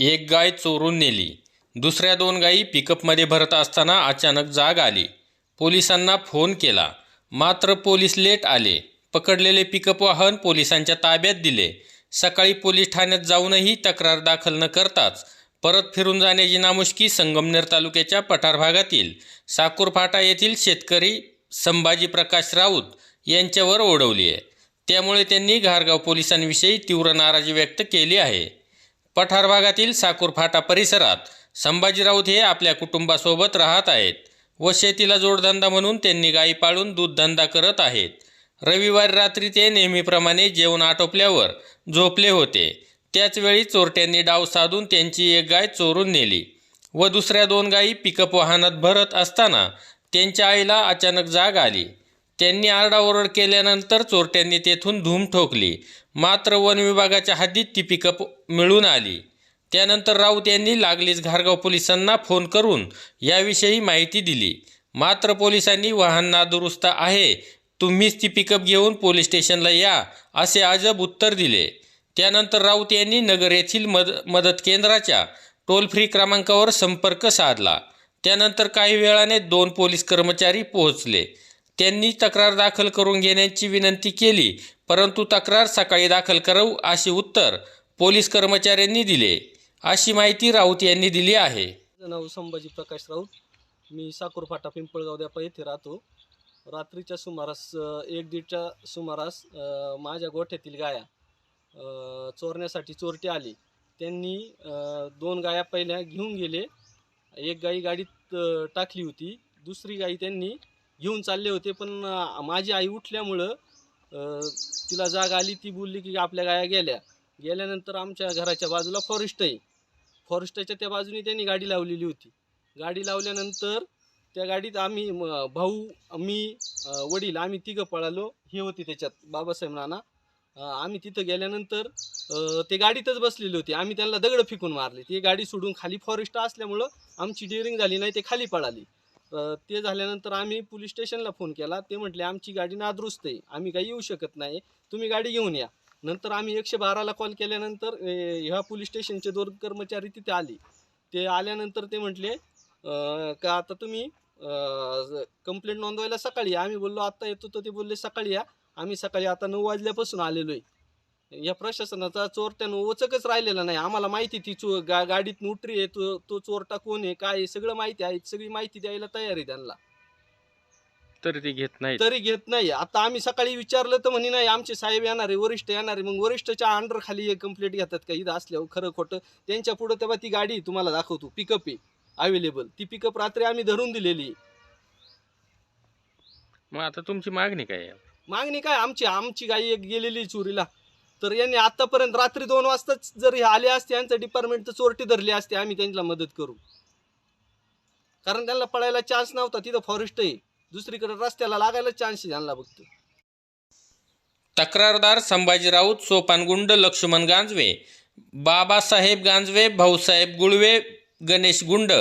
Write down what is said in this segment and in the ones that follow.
एक गाय चोरून नेली. दुसऱ्या दोन गायी पिकअपमध्ये भरत असताना अचानक जाग आली. पोलिसांना फोन केला. मात्र पोलीस लेट आले. पकडलेले पिकअप वाहन पोलिसांच्या ताब्यात दिले. सकाळी पोलीस ठाण्यात जाऊनही तक्रार दाखल न करताच परत फिरून जाण्याची नामुष्की संगमनेर तालुक्याच्या पठार भागातील साकूर फाटा येथील शेतकरी संभाजी प्रकाश राऊत यांच्यावर ओढवली आहे. त्यामुळे त्यांनी घारगाव पोलिसांविषयी तीव्र नाराजी व्यक्त केली आहे. पठार भागातील साकूर फाटा परिसरात संभाजी राऊत हे आपल्या कुटुंबासोबत राहत आहेत व शेतीला जोडधंदा म्हणून त्यांनी गायी पाळून दूधधंदा करत आहेत. रविवारी रात्री ते नेहमीप्रमाणे जेवण आटोपल्यावर झोपले होते. त्याचवेळी चोरट्यांनी डाव साधून त्यांची एक गाय चोरून नेली व दुसऱ्या दोन गायी पिकअप वाहनात भरत असताना त्यांच्या आईला अचानक जाग आली. त्यांनी आरडाओरड केल्यानंतर चोरट्यांनी तेथून धूम ठोकली. मात्र वन विभागाच्या हद्दीत ती पिकअप मिळून आली. त्यानंतर राऊत यांनी लागलीच घारगाव पोलिसांना फोन करून याविषयी माहिती दिली. मात्र पोलिसांनी वाहन नादुरुस्त आहे. तुम्हीच ती पिकअप घेऊन पोलीस स्टेशनला या असे अजब उत्तर दिले. त्यानंतर राऊत यांनी नगर येथील मद मदत केंद्राच्या टोल फ्री क्रमांकावर संपर्क साधला. त्यानंतर काही वेळाने दोन पोलीस कर्मचारी पोहोचले. त्यांनी तक्रार दाखल करून घेण्याची विनंती केली परंतु तक्रार सकाळी दाखल करू असे उत्तर पोलीस कर्मचाऱ्यांनी दिले. अशी माहिती राऊत यांनी दिली आहे. माझं नाव संभाजी प्रकाश राऊत. मी साकूर फाटा पिंपळगाव द्यापा येथे राहतो. रात्रीच्या सुमारास अ, एक दीडच्या सुमारास अ, माझ्या गोठ्यातील गाया अ, चोरण्यासाठी चोरटे आले. त्यांनी अ, दोन गाया पहिल्या घेऊन गेले. एक गाई गाडीत अ, टाकली होती. दुसरी गाई त्यांनी घेऊन चालले होते पण माझी आई उठल्यामुळं तिला जाग आली ती बोलली की आपल्या गाया गेल्या. गेल्यानंतर आमच्या घराच्या बाजूला फॉरेस्ट आहे. फॉरेस्टच्या त्या बाजूने त्यांनी गाडी लावलेली होती. गाडी लावल्यानंतर त्या गाडीत आम्ही भाऊ मी वडील आम्ही तिघं पळालो. हे होते त्याच्यात बाबासाहेब नाना. आम्ही तिथं गेल्यानंतर ते गाडीतच बसलेले होते. आम्ही त्यांना दगड फेकून मारले. ती गाडी सोडून खाली फॉरेस्ट असल्यामुळं आमची डिअरिंग झाली नाही ते खाली पळाली. ते झाल्यानंतर आम्ही पोलीस स्टेशनला फोन केला. ते म्हटले आमची गाडी नादुरुस्त आहे. आम्ही काही येऊ शकत नाही. तुम्ही गाडी घेऊन या. नंतर आम्ही एकशे बाराला कॉल केल्यानंतर ह्या पोलीस स्टेशनचे दोन कर्मचारी तिथे आले. ते आल्यानंतर ते म्हटले का आता तुम्ही कंप्लेंट नोंदवायला सकाळी या. आम्ही बोललो आत्ता येतो. तर ते बोलले सकाळी या. आम्ही सकाळी आता नऊ वाजल्यापासून आलेलो आहे. या प्रशासनाचा चोरट्यानं ओचकच राहिलेला नाही. आम्हाला माहिती ती चो गा गाडीत उतरी आहे तो तो चोरटा कोण आहे काय आहे सगळं माहिती आहे. सगळी माहिती द्यायला तयार आहे त्यांना. तरी ते घेत नाही तरी घेत नाही. आता आम्ही सकाळी विचारलं तर म्हणे नाही आमचे साहेब येणार आहे वरिष्ठ येणार आहे. मग वरिष्ठच्या अंडर खाली कंप्लेंट घेतात का? इथं असल्यावर खरं खोटं. त्यांच्या पुढं तेव्हा ती गाडी तुम्हाला दाखवतो. पिकअप आहे अवेलेबल ती पिकअप रात्री आम्ही धरून दिलेली आहे. मग आता तुमची मागणी काय आहे? मागणी काय? आमची आमची गाई एक गेलेली चोरीला. तर यांनी आतापर्यंत रात्री दोन वाजताच जर हे आले असते यांचं डिपार्टमेंट तर चोरटी धरली असते आम्ही त्यांना मदत करू. कारण त्यांना पळायला चान्स नव्हता तिथं फॉरेस्ट आहे. दुसरीकडे रस्त्याला लागायला चान्स त्यांना बघतो तक्रारदार संभाजी राऊत सोपानगुंड लक्ष्मण गांजवे बाबासाहेब गांजवे भाऊसाहेब गुळवे गणेश गुंड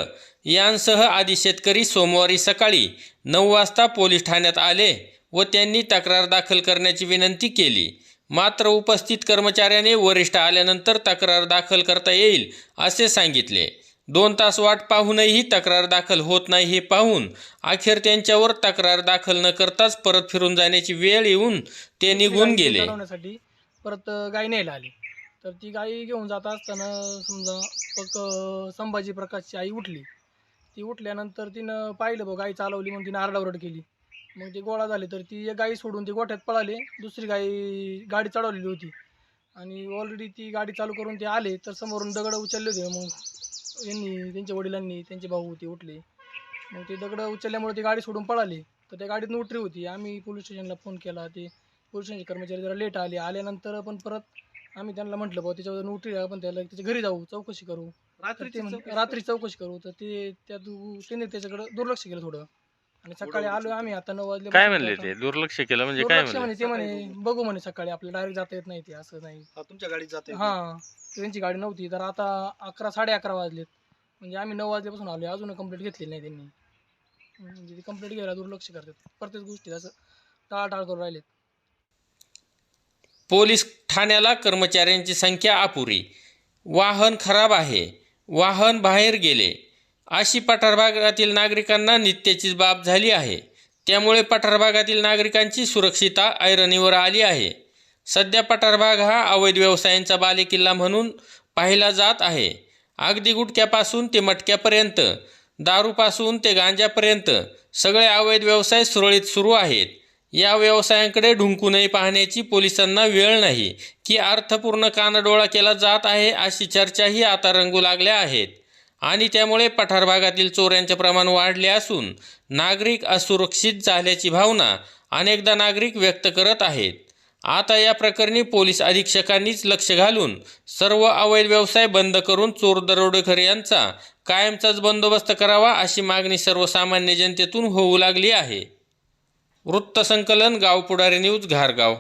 यांसह आदी शेतकरी सोमवारी सकाळी नऊ वाजता पोलीस ठाण्यात आले व त्यांनी तक्रार दाखल करण्याची विनंती केली. मात्र उपस्थित कर्मचाऱ्याने वरिष्ठ आल्यानंतर तक्रार दाखल करता येईल असे सांगितले. दोन तास वाट पाहूनही तक्रार दाखल होत नाही हे पाहून अखेर त्यांच्यावर तक्रार दाखल न करताच परत फिरून जाण्याची वेळ येऊन ते निघून गेले. परत गाय न्यायला आली. तर ती गाई घेऊन जात असताना समजा पक संभाजी प्रकाशची आई उठली. ती उठल्यानंतर तिनं पाहिलं बघ गाई चालवली म्हणून तिनं आरडाओरड केली. मग ती गोळा झाली तर ती एक गाई सोडून ती गोठ्यात पळाली दुसरी गाई गाडी चढवलेली होती. आणि ऑलरेडी ती गाडी चालू करून ते आले तर समोरून दगड उचलले होते. मग यांनी त्यांच्या वडिलांनी त्यांचे भाऊ होते उठले. मग ते दगड उचलल्यामुळे ती गाडी सोडून पळाली. तर त्या गाडीत उतरी होती. आम्ही पोलीस स्टेशनला फोन केला. ते पोलीस स्टेशनचे कर्मचारी जरा लेट आले. आल्यानंतर पण परत आम्ही त्यांना म्हटलं बाबा त्याच्यावर आहे. आपण त्याला त्याच्या घरी जाऊ. चौकशी करू. तर ते म्हण- रात्री चौकशी करू. तर ते त्या त्याने त्याच्याकडे दुर्लक्ष केलं थोडं. आणि सकाळी आलो आम्ही आता नऊ वाजले काय म्हणले ते? दुर्लक्ष केलं म्हणजे काय दुर्लक्ष म्हणले? म्हणे ते म्हणे बघू म्हणे सकाळी आपल्याला डायरेक्ट जाता येत नाही ते असं नाही. तुमच्या गाडीत जाते हा त्यांची गाडी नव्हती तर आता अकरा साडे अकरा वाजलेत. म्हणजे आम्ही नऊ वाजल्यापासून आलो अजून कंप्लीट घेतलेली नाही त्यांनी. म्हणजे ती कंप्लीट घ्यायला दुर्लक्ष करतात. प्रत्येक गोष्टी असं टाळाटाळ करून राहिलेत. पोलीस ठाण्याला कर्मचाऱ्यांची संख्या अपुरी. वाहन खराब आहे. वाहन बाहेर गेले. अशी पठार भागातील नागरिकांना नित्याचीच बाब झाली आहे. त्यामुळे पठार भागातील नागरिकांची सुरक्षितता ऐरणीवर आली आहे. सध्या पठार भाग हा अवैध व्यवसायांचा बालेकिल्ला म्हणून पाहिला जात आहे. अगदी गुटख्यापासून ते मटक्यापर्यंत दारूपासून ते गांजापर्यंत सगळे अवैध व्यवसाय सुरळीत सुरू आहेत. या व्यवसायांकडे ढुंकूनही पाहण्याची पोलिसांना वेळ नाही की अर्थपूर्ण कानडोळा केला जात आहे अशी चर्चाही आता रंगू लागल्या आहेत. आणि त्यामुळे पठार भागातील चोऱ्यांचे प्रमाण वाढले असून नागरिक असुरक्षित झाल्याची भावना अनेकदा नागरिक व्यक्त करत आहेत. आता या प्रकरणी पोलीस अधीक्षकांनीच लक्ष घालून सर्व अवैध व्यवसाय बंद करून चोर दरोडेखोर यांचा कायमचाच बंदोबस्त करावा अशी मागणी सर्वसामान्य जनतेतून होऊ लागली आहे. वृत्तसंकलन गाव पुढारी न्यूज घारगाव.